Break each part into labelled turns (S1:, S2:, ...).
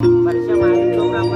S1: పరిచయం
S2: ఆయన ప్రోగ్రామ్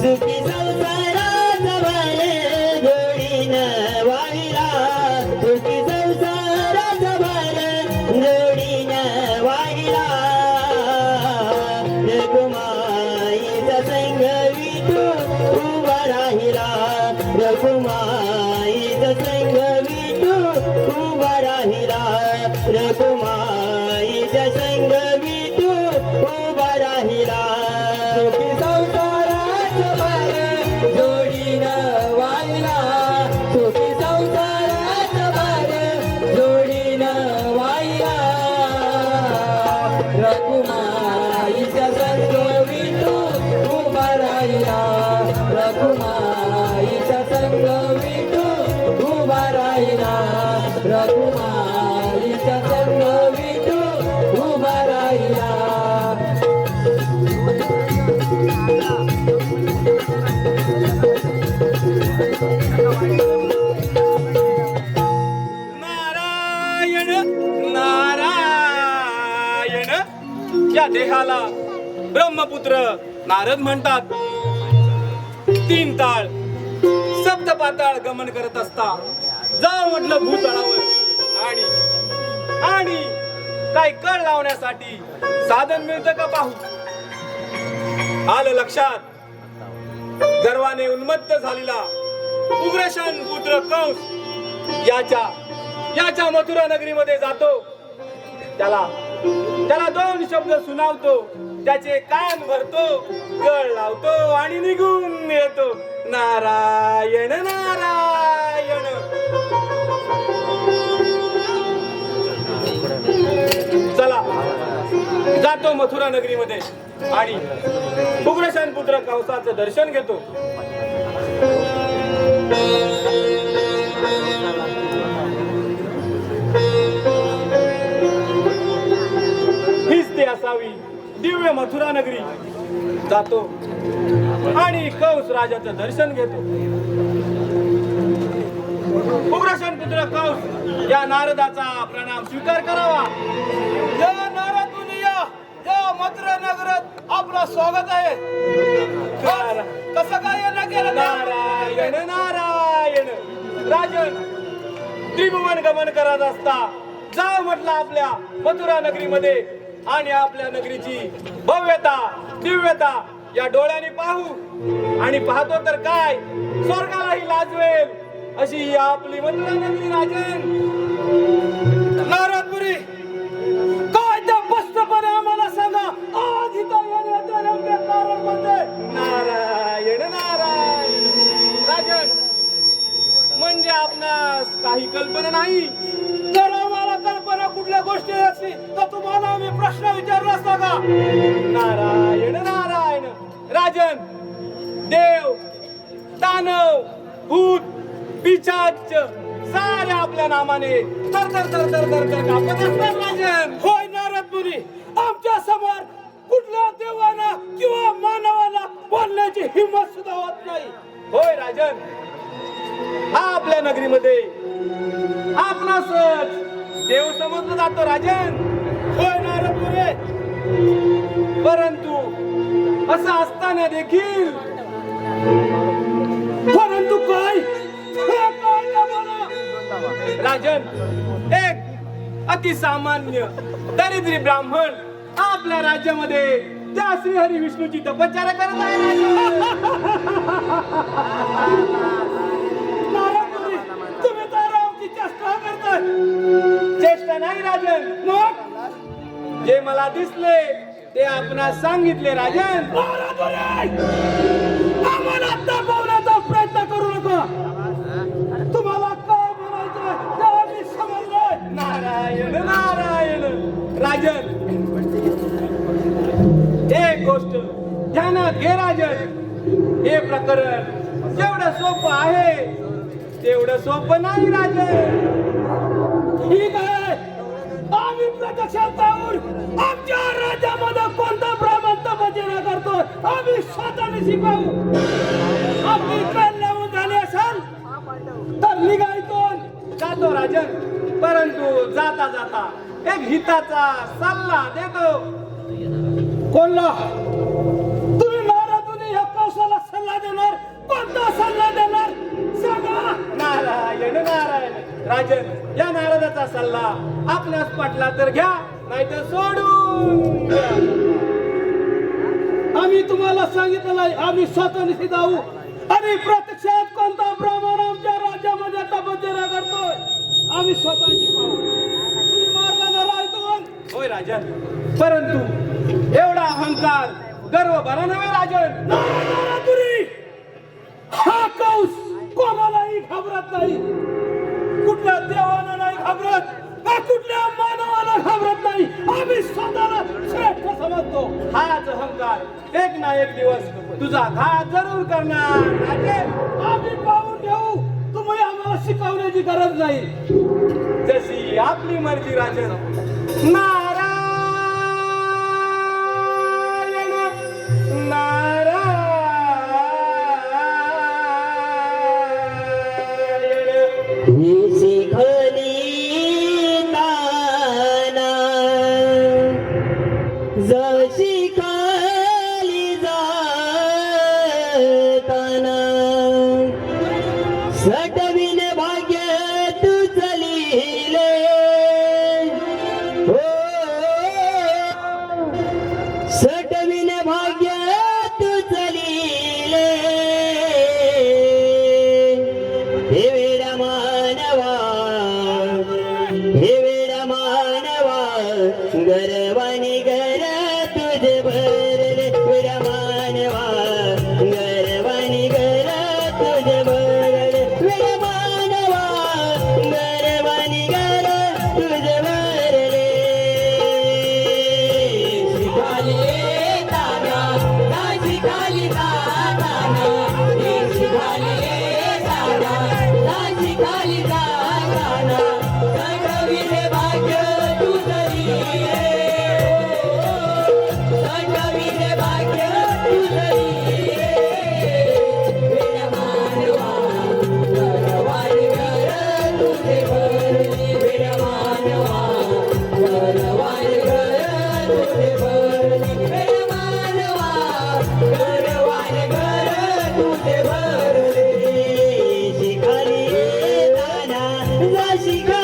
S2: सुखी संसारात भर जोडीनं वाहिला रघुमाईचा संग उभा राहिला. सुखी संसारात भर जोडीनं वाहिला सुखी संसारात भर जोडीनं वाहिला रघुमाईचा संग विठू उभा राहिला रघुमाईचा संग उभा राहिला
S3: नारायण नारायण. या देहाला ब्रह्मपुत्र नारद म्हणतात. तीन ताळ सप्त पाताळ गमन करत असता जा म्हटलं भूतळावर. आणि आणि काय कळ लावण्यासाठी साधन मिळतं का पाहू? आलं लक्षात. गर्वाने उन्मत्त झालेला उग्रशन पुत्र कंस याच्या याच्या मथुरा नगरीमध्ये जातो. त्याला त्याला दोन शब्द सुनावतो. त्याचे कान भरतो कळ लावतो आणि निघून येतो. नारायण नारायण. चला जातो मथुरा नगरीमध्ये आणि उग्रसेन पुत्र कंसाचं दर्शन घेतो. गावी दिव्य मथुरा नगरी. जातो आणि कंस राजाचं दर्शन घेतो. उग्रसन पुत्र कंस या नारदाचा प्रणाम स्वीकार करावा. या नारद मुनी या मथुरा नगरात आपलं स्वागत आहे. कसं काय येणं केलं नारायण नारायण. राजन त्रिभुवन गमन करत असता. जा म्हटलं आपल्या मथुरा नगरीमध्ये. आणि आपल्या नगरीची भव्यता दिव्यता या डोळ्याने पाहू. आणि पाहतो तर काय? स्वर्गालाही लाजवेल अशी ही आपली मथुरा नगरी राजन. नारदपुरी काय त्या पस्तपणे आम्हाला सांगा? आज इथं नारायण नारायण. राजन म्हणजे आपणास काही कल्पना नाही? आम्हाला कुठल्या गोष्टी असली तर तुम्हाला आम्ही प्रश्न विचारला असता का नारायण नारायण. राजन देव दानव भूत पिचाच सारे आपल्या नामाने तर तर तर तर तर तर कापत असतात राजन.
S4: होय नारदपुरी आमच्यासमोर कुठल्या देवाला किंवा मानवाला बोलण्याची हिंमत सुद्धा होत नाही.
S3: होय राजन. हा आपल्या नगरीमध्ये आपणासच देव समजलं जातो राजन.
S4: होय नारदपुरे
S3: परंतु असं असताना देखील
S4: परंतु काय?
S3: राजन एक अतिसामान्य दरिद्री ब्राह्मण आपल्या राज्यामध्ये त्या श्रीहरी विष्णूची तपचारा करत आहे
S4: करताय
S3: चेष्टा नाही राजन.
S4: मग?
S3: जे मला दिसले ते आपणास सांगितले राजन.
S4: आम्हाला दबवण्याचा प्रयत्न करू नका. तुम्हाला काय म्हणायचं
S3: नारायण नारायण. राजन. एक गोष्ट ध्यानात घे राजन. हे प्रकरण जेवढं सोपं आहे तेवढं सोपं नाही राजन.
S4: ठीक आहे. आम्ही प्रत्यक्षात जाऊन आमच्या राज्यामध्ये कोणता ब्राह्मण तपचर्या करतो आम्ही स्वतःने शिकावू. कान लावून झाली असाल तर निघायतोन
S3: जातो राजन परंतु जाता जाता एक हिताचा सल्ला देतो.
S4: कोणला? तुम्ही नाराजून या कौशाला सल्ला देणार? कोणता सल्ला देणार? सांगा.
S3: नारायण नारायण. राजन या नारदाचा सल्ला आपल्यास पटला तर घ्या नाही तर सोडून.
S4: आम्ही तुम्हाला सांगितलं आम्ही स्वतःनिशी जाऊ आणि प्रत्यक्षात कोणता ब्राह्मण आमच्या राज्यामध्ये तपश्चर्या करतोय? आम्ही स्वतःची पाहू तुम्ही मार्गाने राहतो
S3: होय राजन. परंतु एवढा अहंकार गर्व बरा नव्हे राजन.
S4: नाही स्वतःला श्रेष्ठ समजतो.
S3: हाच अहंकार. एक ना एक दिवस तुझा घात जरूर करणार.
S4: आम्ही पाहून घेऊ. तुम्ही आम्हाला शिकवण्याची गरज नाही.
S3: जशी आपली मर्जी राजन.
S4: ना Jessica.